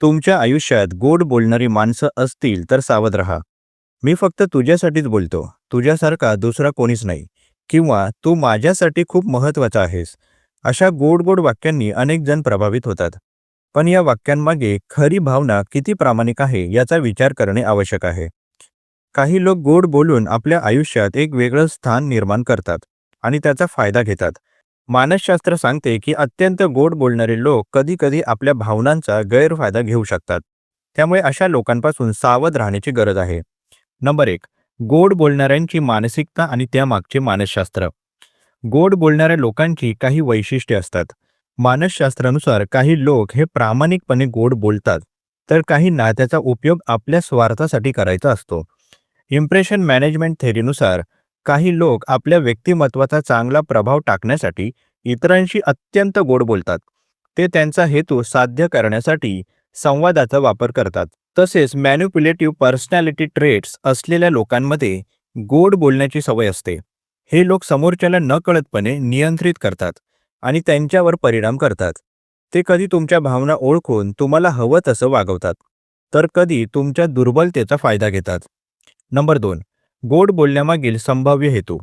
तुमच्या आयुष्यात गोड बोलणारी माणसं असतील तर सावध रहा. मी फक्त तुझ्यासाठीच बोलतो. तुझ्यासारखा दुसरा कोणीच नाही. किंवा तू माझ्यासाठी खूप महत्त्वाचा आहेस. अशा गोड गोड वाक्यांनी अनेक जण प्रभावित होतात. पण या वाक्यांमागे खरी भावना किती प्रामाणिक आहे याचा विचार करणे आवश्यक आहे. काही लोक गोड बोलून आपल्या आयुष्यात एक वेगळं स्थान निर्माण करतात आणि त्याचा फायदा घेतात. मानसशास्त्र सांगते की अत्यंत गोड बोलणारे लोक कधी कधी आपल्या भावनांचा गैरफायदा घेऊ शकतात. त्यामुळे अशा लोकांपासून सावध राहण्याची गरज आहे. नंबर एक गोड बोलणाऱ्यांची मानसिकता आणि त्यामागचे मानसशास्त्र. गोड बोलणाऱ्या लोकांची काही वैशिष्ट्ये असतात. मानसशास्त्रानुसार काही लोक हे प्रामाणिकपणे गोड बोलतात तर काही नात्याचा उपयोग आपल्या स्वार्थासाठी करायचा असतो. इम्प्रेशन मॅनेजमेंट थेरीनुसार काही लोक आपल्या व्यक्तिमत्वाचा चांगला प्रभाव टाकण्यासाठी इतरांशी अत्यंत गोड बोलतात. ते त्यांचा हेतू साध्य करण्यासाठी संवादाचा वापर करतात. तसेच मॅन्युप्युलेटिव्ह पर्सनॅलिटी ट्रेट्स असलेल्या लोकांमध्ये गोड बोलण्याची सवय असते. हे लोक समोरच्याला नकळतपणे नियंत्रित करतात आणि त्यांच्यावर परिणाम करतात. ते कधी तुमच्या भावना ओळखून तुम्हाला हवं तसं वागवतात तर कधी तुमच्या दुर्बलतेचा फायदा घेतात. नंबर दोन. गोड बोलण्यामागील संभाव्य हेतू.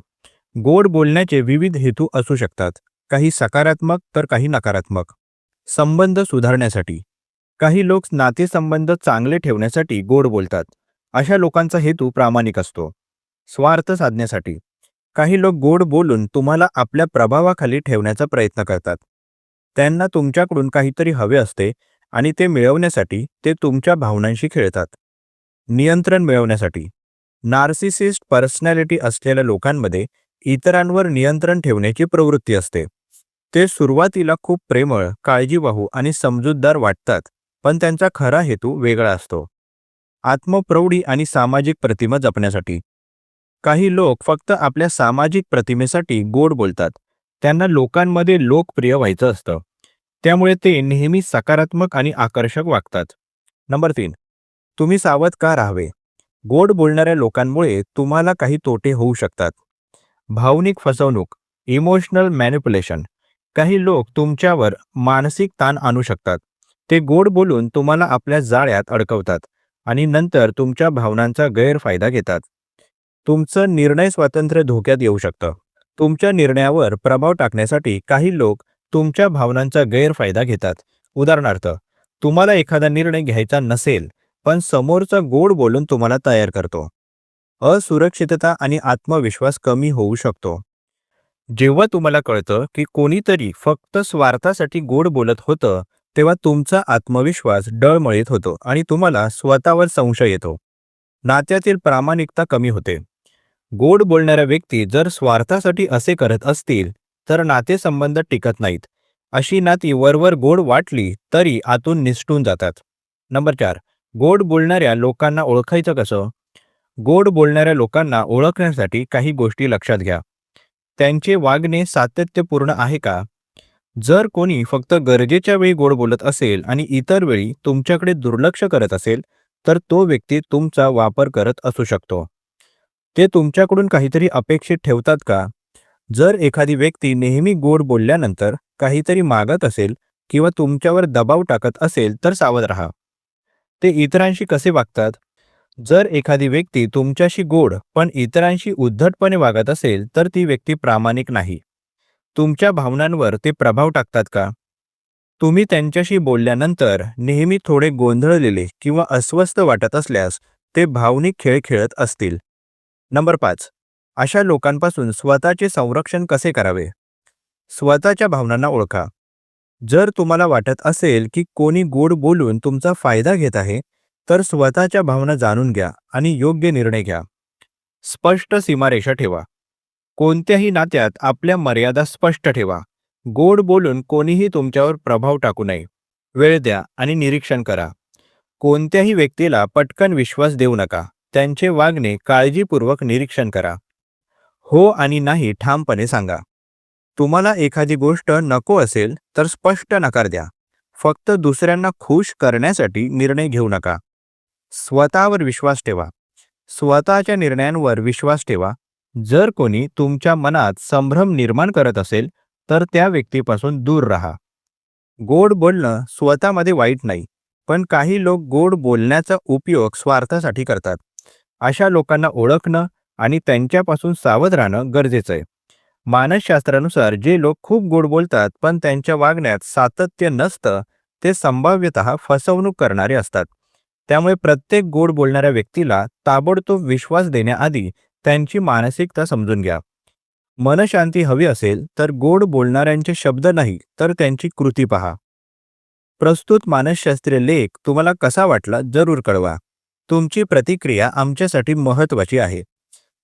गोड बोलण्याचे विविध हेतू असू शकतात. काही सकारात्मक तर काही नकारात्मक. संबंध सुधारण्यासाठी. काही लोक नातेसंबंध चांगले ठेवण्यासाठी गोड बोलतात. अशा लोकांचा हेतू प्रामाणिक असतो. स्वार्थ साधण्यासाठी. काही लोक गोड बोलून तुम्हाला आपल्या प्रभावाखाली ठेवण्याचा प्रयत्न करतात. त्यांना तुमच्याकडून काहीतरी हवे असते आणि ते मिळवण्यासाठी ते तुमच्या भावनांशी खेळतात. नियंत्रण मिळवण्यासाठी. नार्सिसिस्ट पर्सनॅलिटी असलेल्या लोकांमध्ये इतरांवर नियंत्रण ठेवण्याची प्रवृत्ती असते. ते सुरुवातीला खूप प्रेमळ काळजीवाहू आणि समजूतदार वाटतात पण त्यांचा खरा हेतू वेगळा असतो. आत्मप्रौढी आणि सामाजिक प्रतिमा जपण्यासाठी. काही लोक फक्त आपल्या सामाजिक प्रतिमेसाठी गोड बोलतात. त्यांना लोकांमध्ये लोकप्रिय व्हायचं असतं. त्यामुळे ते नेहमी सकारात्मक आणि आकर्षक वागतात. नंबर तीन. तुम्ही सावध का राहावे? गोड बोलणाऱ्या लोकांमुळे तुम्हाला काही तोटे होऊ शकतात. भावनिक फसवणूक इमोशनल मॅन्युप्युलेशन काही लोक तुमच्यावर मानसिक ताण आणू शकतात. ते गोड बोलून तुम्हाला आपल्या जाळ्यात अडकवतात आणि नंतर तुमच्या भावनांचा गैरफायदा घेतात. तुमचं निर्णय स्वातंत्र्य धोक्यात येऊ शकतं. तुमच्या निर्णयावर प्रभाव टाकण्यासाठी काही लोक तुमच्या भावनांचा गैरफायदा घेतात. उदाहरणार्थ तुम्हाला एखादा निर्णय घ्यायचा नसेल पण समोरचा गोड बोलून तुम्हाला तयार करतो. असुरक्षितता आणि आत्मविश्वास कमी होऊ शकतो. जेव्हा तुम्हाला कळतं की कोणीतरी फक्त स्वार्थासाठी गोड बोलत होतं तेव्हा तुमचा आत्मविश्वास डळमळीत होतो आणि तुम्हाला स्वतःवर संशय येतो. नात्यातील प्रामाणिकता कमी होते. गोड बोलणाऱ्या व्यक्ती जर स्वार्थासाठी असे करत असतील तर नातेसंबंध टिकत नाहीत. अशी नाती वरवर गोड वाटली तरी आतून निसटून जातात. नंबर चार. गोड बोलणाऱ्या लोकांना ओळखायचं कसं? गोड बोलणाऱ्या लोकांना ओळखण्यासाठी काही गोष्टी लक्षात घ्या. त्यांचे वागणे सातत्यपूर्ण आहे का? जर कोणी फक्त गरजेच्या वेळी गोड बोलत असेल आणि इतर वेळी तुमच्याकडे दुर्लक्ष करत असेल तर तो व्यक्ती तुमचा वापर करत असू शकतो. ते तुमच्याकडून काहीतरी अपेक्षित ठेवतात का? जर एखादी व्यक्ती नेहमी गोड बोलल्यानंतर काहीतरी मागत असेल किंवा तुमच्यावर दबाव टाकत असेल तर सावध राहा. ते इतरांशी कसे वागतात? जर एखादी व्यक्ती तुमच्याशी गोड पण इतरांशी उद्धटपणे वागत असेल तर ती व्यक्ती प्रामाणिक नाही. तुमच्या भावनांवर ते प्रभाव टाकतात का? तुम्ही त्यांच्याशी बोलल्यानंतर नेहमी थोडे गोंधळलेले किंवा अस्वस्थ वाटत असल्यास ते भावनिक खेळ खेळत असतील. नंबर पाच. अशा लोकांपासून स्वतःचे संरक्षण कसे करावे? स्वतःच्या भावनांना ओळखा. जर तुम्हाला वाटत असेल की कोणी गोड बोलून तुमचा फायदा घेत आहे तर स्वतःच्या भावना जाणून घ्या आणि योग्य निर्णय घ्या. स्पष्ट सीमारेषा ठेवा. कोणत्याही नात्यात आपल्या मर्यादा स्पष्ट ठेवा. गोड बोलून कोणीही तुमच्यावर प्रभाव टाकू नये. वेळ द्या आणि निरीक्षण करा. कोणत्याही व्यक्तीला पटकन विश्वास देऊ नका. त्यांचे वागणे काळजीपूर्वक निरीक्षण करा. हो आणि नाही ठामपणे सांगा. तुम्हाला एखादी गोष्ट नको असेल तर स्पष्ट नकार द्या. फक्त दुसऱ्यांना खुश करण्यासाठी निर्णय घेऊ नका. स्वतःवर विश्वास ठेवा. स्वतःच्या निर्णयांवर विश्वास ठेवा. जर कोणी तुमच्या मनात संभ्रम निर्माण करत असेल तर त्या व्यक्तीपासून दूर राहा. गोड बोलणं स्वतःमध्ये वाईट नाही पण काही लोक गोड बोलण्याचा उपयोग स्वार्थासाठी करतात. अशा लोकांना ओळखणं आणि त्यांच्यापासून सावध राहणं गरजेचं आहे. मानसशास्त्रानुसार जे लोक खूप गोड बोलतात पण त्यांच्या वागण्यात सातत्य नसतं ते संभाव्यत फसवणूक करणारे असतात. त्यामुळे प्रत्येक गोड बोलणाऱ्या व्यक्तीला ताबडतोब विश्वास देण्याआधी त्यांची मानसिकता समजून घ्या. मनशांती हवी असेल तर गोड बोलणाऱ्यांचे शब्द नाही तर त्यांची कृती पहा. प्रस्तुत मानसशास्त्रीय लेख तुम्हाला कसा वाटला जरूर कळवा. तुमची प्रतिक्रिया आमच्यासाठी महत्त्वाची आहे.